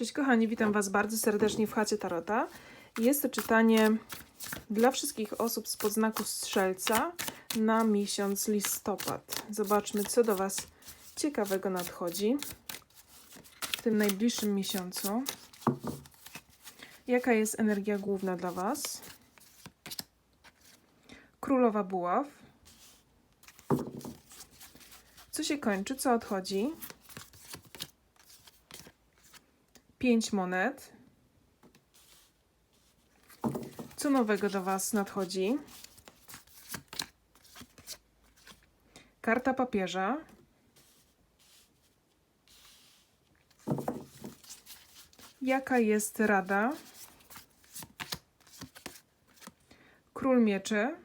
Cześć kochani, witam Was bardzo serdecznie w chacie Tarota. Jest to czytanie dla wszystkich osób z podznaku Strzelca na miesiąc listopad. Zobaczmy, co do Was ciekawego nadchodzi w tym najbliższym miesiącu. Jaka jest energia główna dla Was? Królowa Buław. Co się kończy? Co odchodzi? Pięć monet. Co nowego do Was nadchodzi? Karta papieża. Jaka jest rada? Król mieczy.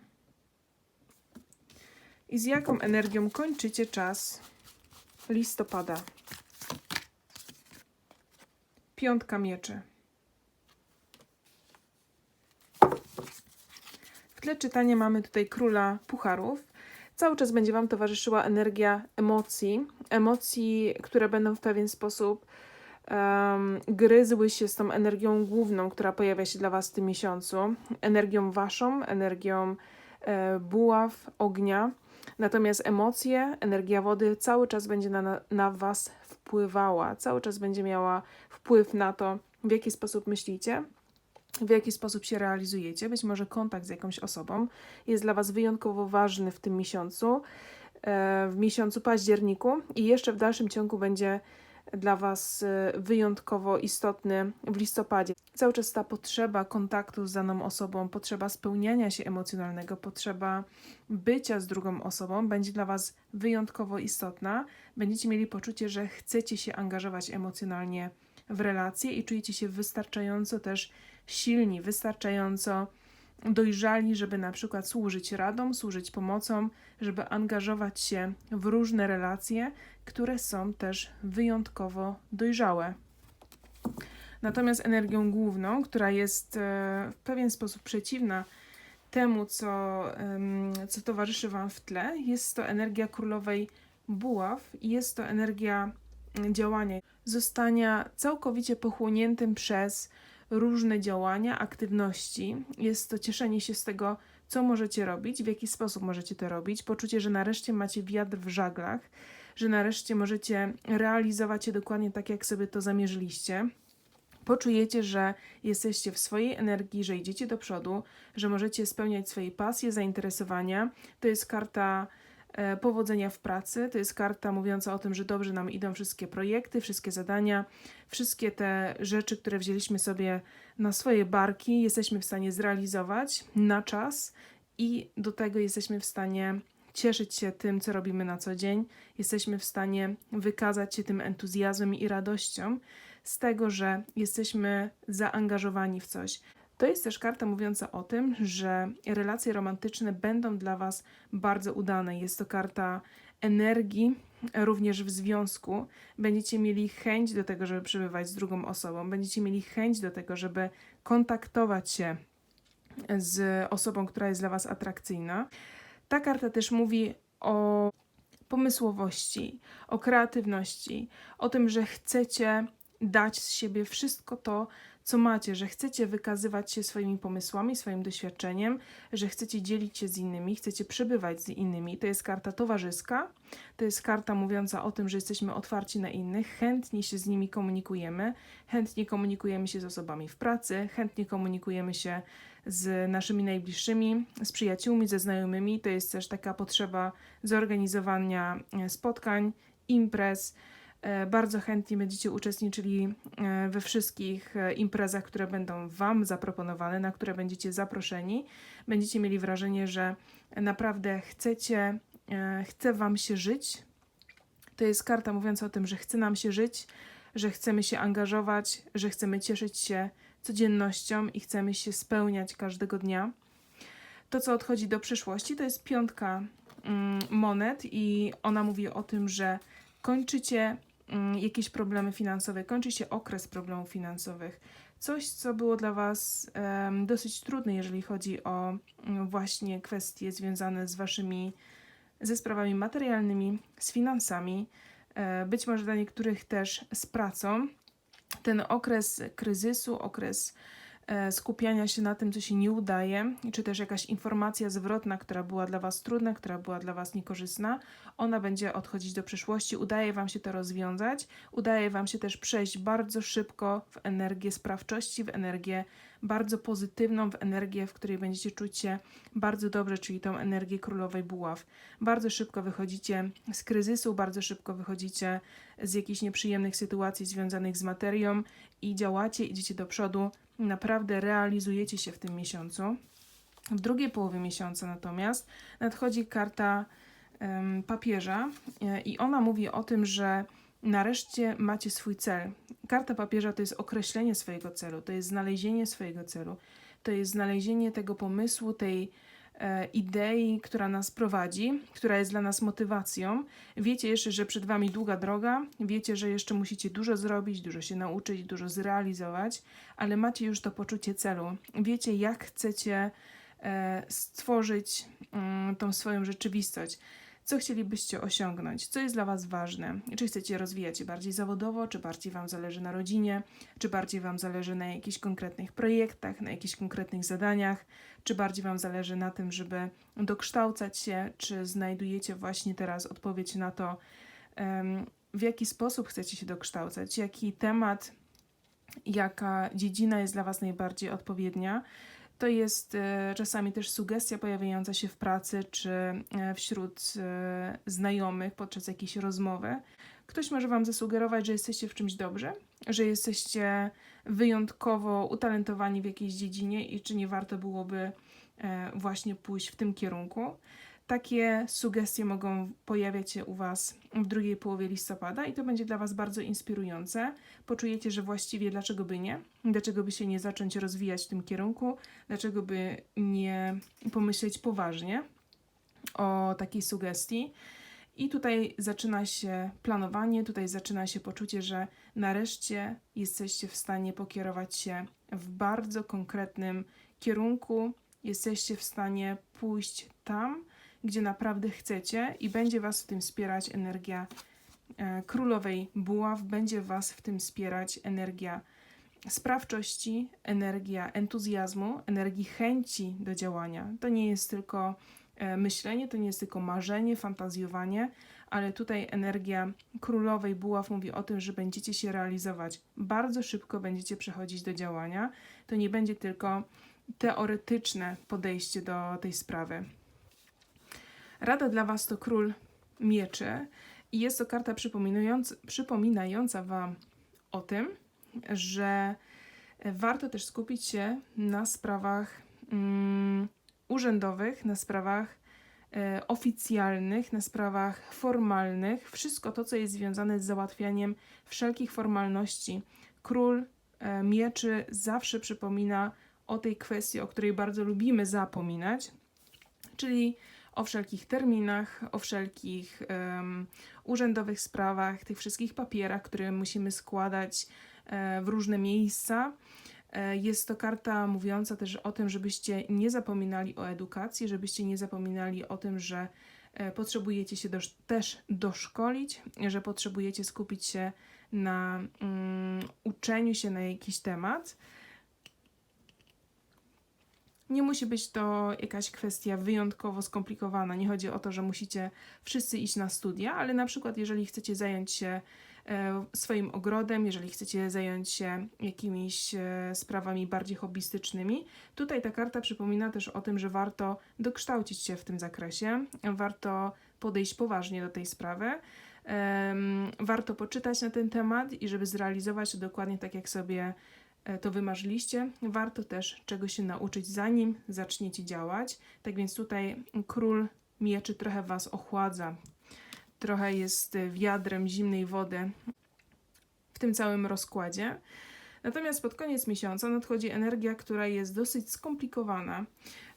I z jaką energią kończycie czas listopada? Piątka mieczy. W tle czytania mamy tutaj króla pucharów. Cały czas będzie Wam towarzyszyła energia emocji. Emocji, które będą w pewien sposób um, gryzły się z tą energią główną, która pojawia się dla Was w tym miesiącu. Energią Waszą, energią e, buław, ognia. Natomiast emocje, energia wody cały czas będzie na, na Was wpływała, cały czas będzie miała wpływ na to, w jaki sposób myślicie, w jaki sposób się realizujecie. Być może kontakt z jakąś osobą jest dla Was wyjątkowo ważny w tym miesiącu, e, w miesiącu październiku i jeszcze w dalszym ciągu będzie dla Was e, wyjątkowo istotny w listopadzie. Cały czas ta potrzeba kontaktu z daną osobą, potrzeba spełniania się emocjonalnego, potrzeba bycia z drugą osobą będzie dla Was wyjątkowo istotna. Będziecie mieli poczucie, że chcecie się angażować emocjonalnie w relacje i czujecie się wystarczająco też silni, wystarczająco dojrzali, żeby na przykład służyć radą, służyć pomocą, żeby angażować się w różne relacje, które są też wyjątkowo dojrzałe. Natomiast energią główną, która jest e, w pewien sposób przeciwna temu, co, co towarzyszy Wam w tle, jest to energia królowej buław i jest to energia działania, zostania całkowicie pochłoniętym przez różne działania, aktywności. Jest to cieszenie się z tego, co możecie robić, w jaki sposób możecie to robić, poczucie, że nareszcie macie wiatr w żaglach, że nareszcie możecie realizować się dokładnie tak, jak sobie to zamierzyliście. Poczujecie, że jesteście w swojej energii, że idziecie do przodu, że możecie spełniać swoje pasje, zainteresowania. To jest karta powodzenia w pracy. To jest karta mówiąca o tym, że dobrze nam idą wszystkie projekty, wszystkie zadania, wszystkie te rzeczy, które wzięliśmy sobie na swoje barki, jesteśmy w stanie zrealizować na czas i do tego jesteśmy w stanie cieszyć się tym, co robimy na co dzień. Jesteśmy w stanie wykazać się tym entuzjazmem i radością z tego, że jesteśmy zaangażowani w coś. To jest też karta mówiąca o tym, że relacje romantyczne będą dla Was bardzo udane. Jest to karta energii, również w związku. Będziecie mieli chęć do tego, żeby przebywać z drugą osobą, będziecie mieli chęć do tego, żeby kontaktować się z osobą, która jest dla Was atrakcyjna. Ta karta też mówi o pomysłowości, o kreatywności, o tym, że chcecie dać z siebie wszystko to, co macie, że chcecie wykazywać się swoimi pomysłami, swoim doświadczeniem, że chcecie dzielić się z innymi, chcecie przebywać z innymi. To jest karta towarzyska, to jest karta mówiąca o tym, że jesteśmy otwarci na innych, chętnie się z nimi komunikujemy, chętnie komunikujemy się z osobami w pracy, chętnie komunikujemy się z naszymi najbliższymi, z przyjaciółmi, ze znajomymi. To jest też taka potrzeba zorganizowania e, spotkań, imprez. E, bardzo chętnie będziecie uczestniczyli e, we wszystkich imprezach, które będą Wam zaproponowane, na które będziecie zaproszeni. Będziecie mieli wrażenie, że naprawdę chcecie, chce Wam się żyć. To jest karta mówiąca o tym, że chce nam się żyć, że chcemy się angażować, że chcemy cieszyć się codziennością i chcemy się spełniać każdego dnia. To, co odchodzi do przyszłości, to jest piątka mm, monet, i ona mówi o tym, że kończycie jakieś problemy finansowe, kończy się okres problemów finansowych. Coś, co było dla Was um, dosyć trudne, jeżeli chodzi o um, właśnie kwestie związane z Waszymi, ze sprawami materialnymi, z finansami, e, być może dla niektórych też z pracą ten okres kryzysu, okres skupiania się na tym, co się nie udaje, czy też jakaś informacja zwrotna, która była dla Was trudna, która była dla Was niekorzystna, ona będzie odchodzić do przyszłości. Udaje Wam się to rozwiązać, udaje Wam się też przejść bardzo szybko w energię sprawczości, w energię bardzo pozytywną, w energię, w której będziecie czuć się bardzo dobrze, czyli tą energię królowej buław. Bardzo szybko wychodzicie z kryzysu, bardzo szybko wychodzicie z jakichś nieprzyjemnych sytuacji związanych z materią i działacie, idziecie do przodu, naprawdę realizujecie się w tym miesiącu. W drugiej połowie miesiąca natomiast nadchodzi karta um, papieża e, i ona mówi o tym, że nareszcie macie swój cel. Karta papieża to jest określenie swojego celu, to jest znalezienie swojego celu, to jest znalezienie tego pomysłu, tej idei, która nas prowadzi, która jest dla nas motywacją. Wiecie jeszcze, że przed Wami długa droga, wiecie, że jeszcze musicie dużo zrobić, dużo się nauczyć, dużo zrealizować, ale macie już to poczucie celu. Wiecie, jak chcecie e, stworzyć mm, tą swoją rzeczywistość co chcielibyście osiągnąć, co jest dla Was ważne, czy chcecie rozwijać się bardziej zawodowo, czy bardziej Wam zależy na rodzinie, czy bardziej Wam zależy na jakichś konkretnych projektach, na jakichś konkretnych zadaniach, czy bardziej Wam zależy na tym, żeby dokształcać się, czy znajdujecie właśnie teraz odpowiedź na to, w jaki sposób chcecie się dokształcać, jaki temat, jaka dziedzina jest dla Was najbardziej odpowiednia to jest e, czasami też sugestia pojawiająca się w pracy czy e, wśród e, znajomych podczas jakiejś rozmowy. Ktoś może Wam zasugerować, że jesteście w czymś dobrze, że jesteście wyjątkowo utalentowani w jakiejś dziedzinie i czy nie warto byłoby właśnie pójść w tym kierunku. Takie sugestie mogą pojawiać się u Was w drugiej połowie listopada i to będzie dla Was bardzo inspirujące. Poczujecie, że właściwie dlaczego by nie? Dlaczego by się nie zacząć rozwijać w tym kierunku? Dlaczego by nie pomyśleć poważnie o takiej sugestii? I tutaj zaczyna się planowanie, tutaj zaczyna się poczucie, że nareszcie jesteście w stanie pokierować się w bardzo konkretnym kierunku, jesteście w stanie pójść tam, gdzie naprawdę chcecie i będzie Was w tym wspierać energia e, królowej buław, będzie Was w tym wspierać energia sprawczości, energia entuzjazmu, energii chęci do działania. To nie jest tylko e, myślenie, to nie jest tylko marzenie, fantazjowanie, ale tutaj energia królowej buław mówi o tym, że będziecie się realizować. Bardzo szybko będziecie przechodzić do działania. To nie będzie tylko teoretyczne podejście do tej sprawy. Rada dla Was to król mieczy i jest to karta przypominająca, Wam o tym, że warto też skupić się na sprawach mm, urzędowych, na sprawach e, oficjalnych, na sprawach formalnych, wszystko to, co jest związane z załatwianiem wszelkich formalności. Król e, mieczy zawsze przypomina o tej kwestii, o której bardzo lubimy zapominać, czyli o wszelkich terminach, o wszelkich um, urzędowych sprawach, tych wszystkich papierach, które musimy składać e, w różne miejsca. E, jest to karta mówiąca też o tym, żebyście nie zapominali o edukacji, żebyście nie zapominali o tym, że e, potrzebujecie się też doszkolić, że potrzebujecie skupić się na um, uczeniu się na jakiś temat. Nie musi być to jakaś kwestia wyjątkowo skomplikowana. Nie chodzi o to, że musicie wszyscy iść na studia, ale na przykład, jeżeli chcecie zająć się e, swoim ogrodem, jeżeli chcecie zająć się jakimiś e, sprawami bardziej hobbystycznymi, tutaj ta karta przypomina też o tym, że warto dokształcić się w tym zakresie, warto podejść poważnie do tej sprawy. warto poczytać na ten temat i żeby zrealizować to dokładnie tak, jak sobie to wymarzyliście, warto też czegoś się nauczyć, zanim zaczniecie działać. Tak więc tutaj król mieczy trochę Was ochładza, trochę jest wiadrem zimnej wody w tym całym rozkładzie. Natomiast pod koniec miesiąca nadchodzi energia, która jest dosyć skomplikowana.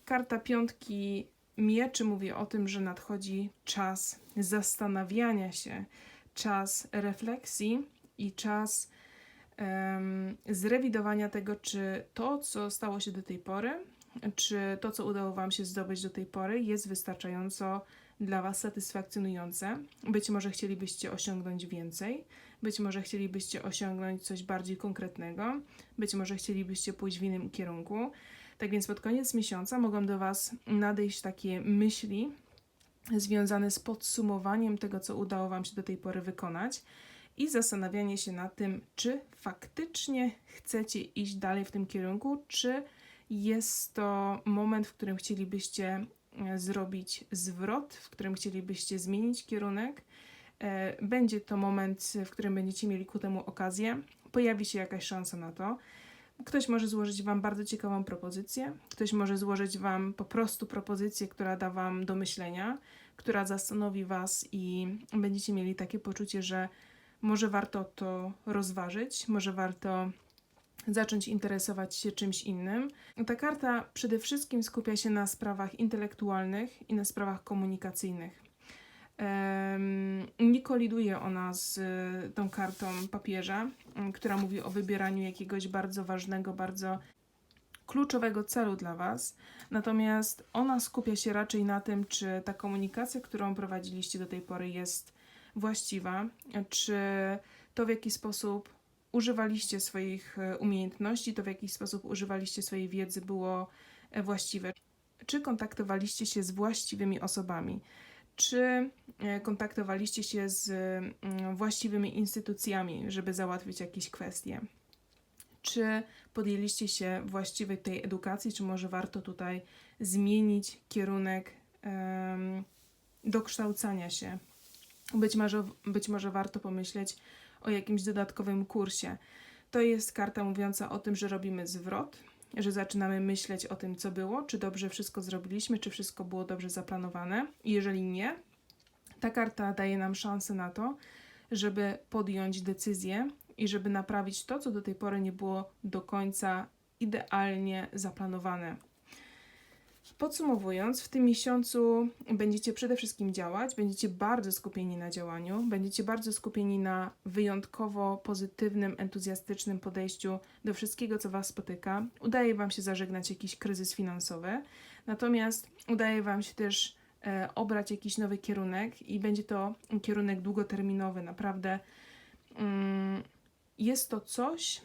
Karta piątki mieczy mówi o tym, że nadchodzi czas zastanawiania się, czas refleksji i czas zrewidowania tego, czy to, co stało się do tej pory, czy to, co udało Wam się zdobyć do tej pory, jest wystarczająco dla Was satysfakcjonujące. Być może chcielibyście osiągnąć więcej, być może chcielibyście osiągnąć coś bardziej konkretnego, być może chcielibyście pójść w innym kierunku. Tak więc pod koniec miesiąca mogą do Was nadejść takie myśli związane z podsumowaniem tego, co udało Wam się do tej pory wykonać i zastanawianie się nad tym, czy faktycznie chcecie iść dalej w tym kierunku, czy jest to moment, w którym chcielibyście e, zrobić zwrot, w którym chcielibyście zmienić kierunek. E, Będzie to moment, w którym będziecie mieli ku temu okazję. Pojawi się jakaś szansa na to. Ktoś może złożyć Wam bardzo ciekawą propozycję, ktoś może złożyć Wam po prostu propozycję, która da Wam do myślenia, która zastanowi Was i będziecie mieli takie poczucie, że może warto to rozważyć, może warto zacząć interesować się czymś innym. Ta karta przede wszystkim skupia się na sprawach intelektualnych i na sprawach komunikacyjnych. Nie koliduje ona z y, tą kartą papieża, która mówi o wybieraniu jakiegoś bardzo ważnego, bardzo kluczowego celu dla Was. Natomiast ona skupia się raczej na tym, czy ta komunikacja, którą prowadziliście do tej pory, jest właściwa, czy to w jaki sposób używaliście swoich e, umiejętności, to w jaki sposób używaliście swojej wiedzy było e, właściwe. Czy kontaktowaliście się z właściwymi osobami? Czy e, kontaktowaliście się z mm, właściwymi instytucjami, żeby załatwić jakieś kwestie? Czy podjęliście się właściwej tej edukacji, czy może warto tutaj zmienić kierunek em, dokształcania się? Być może, być może warto pomyśleć o jakimś dodatkowym kursie. To jest karta mówiąca o tym, że robimy zwrot, że zaczynamy myśleć o tym, co było, czy dobrze wszystko zrobiliśmy, czy wszystko było dobrze zaplanowane. Jeżeli nie, ta karta daje nam szansę na to, żeby podjąć decyzję i żeby naprawić to, co do tej pory nie było do końca idealnie zaplanowane. Podsumowując, w tym miesiącu będziecie przede wszystkim działać, będziecie bardzo skupieni na działaniu, będziecie bardzo skupieni na wyjątkowo pozytywnym, entuzjastycznym podejściu do wszystkiego, co Was spotyka. Udaje Wam się zażegnać jakiś kryzys finansowy, natomiast udaje Wam się też e, obrać jakiś nowy kierunek i będzie to kierunek długoterminowy. Naprawdę mm, jest to coś,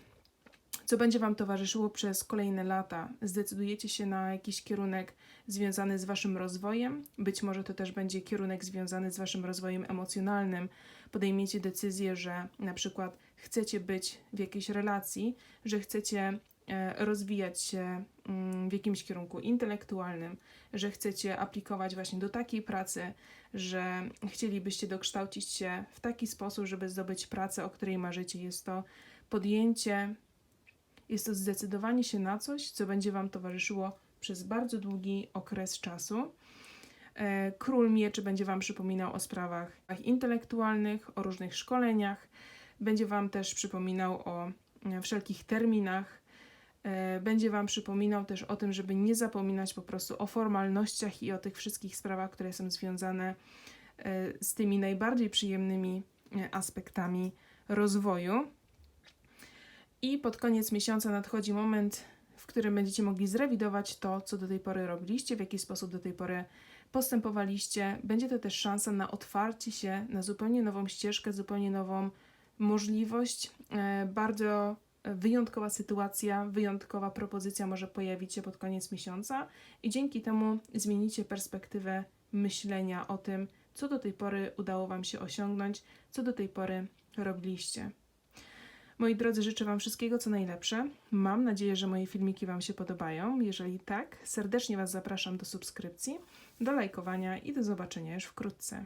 co będzie Wam towarzyszyło przez kolejne lata. Zdecydujecie się na jakiś kierunek związany z Waszym rozwojem, być może to też będzie kierunek związany z Waszym rozwojem emocjonalnym. Podejmiecie decyzję, że na przykład chcecie być w jakiejś relacji, że chcecie e, rozwijać się mm, w jakimś kierunku intelektualnym, że chcecie aplikować właśnie do takiej pracy, że chcielibyście dokształcić się w taki sposób, żeby zdobyć pracę, o której marzycie. Jest to podjęcie jest to zdecydowanie się na coś, co będzie Wam towarzyszyło przez bardzo długi okres czasu. E, Król Mieczy będzie Wam przypominał o sprawach intelektualnych, o różnych szkoleniach, będzie Wam też przypominał o e, wszelkich terminach, e, będzie Wam przypominał też o tym, żeby nie zapominać po prostu o formalnościach i o tych wszystkich sprawach, które są związane z tymi najbardziej przyjemnymi aspektami rozwoju. I pod koniec miesiąca nadchodzi moment, w którym będziecie mogli zrewidować to, co do tej pory robiliście, w jaki sposób do tej pory postępowaliście. Będzie to też szansa na otwarcie się na zupełnie nową ścieżkę, zupełnie nową możliwość. E, Bardzo wyjątkowa sytuacja, wyjątkowa propozycja może pojawić się pod koniec miesiąca i dzięki temu zmienicie perspektywę myślenia o tym, co do tej pory udało Wam się osiągnąć, co do tej pory robiliście. Moi drodzy, życzę Wam wszystkiego co najlepsze. Mam nadzieję, że moje filmiki Wam się podobają. Jeżeli tak, serdecznie Was zapraszam do subskrypcji, do lajkowania i do zobaczenia już wkrótce.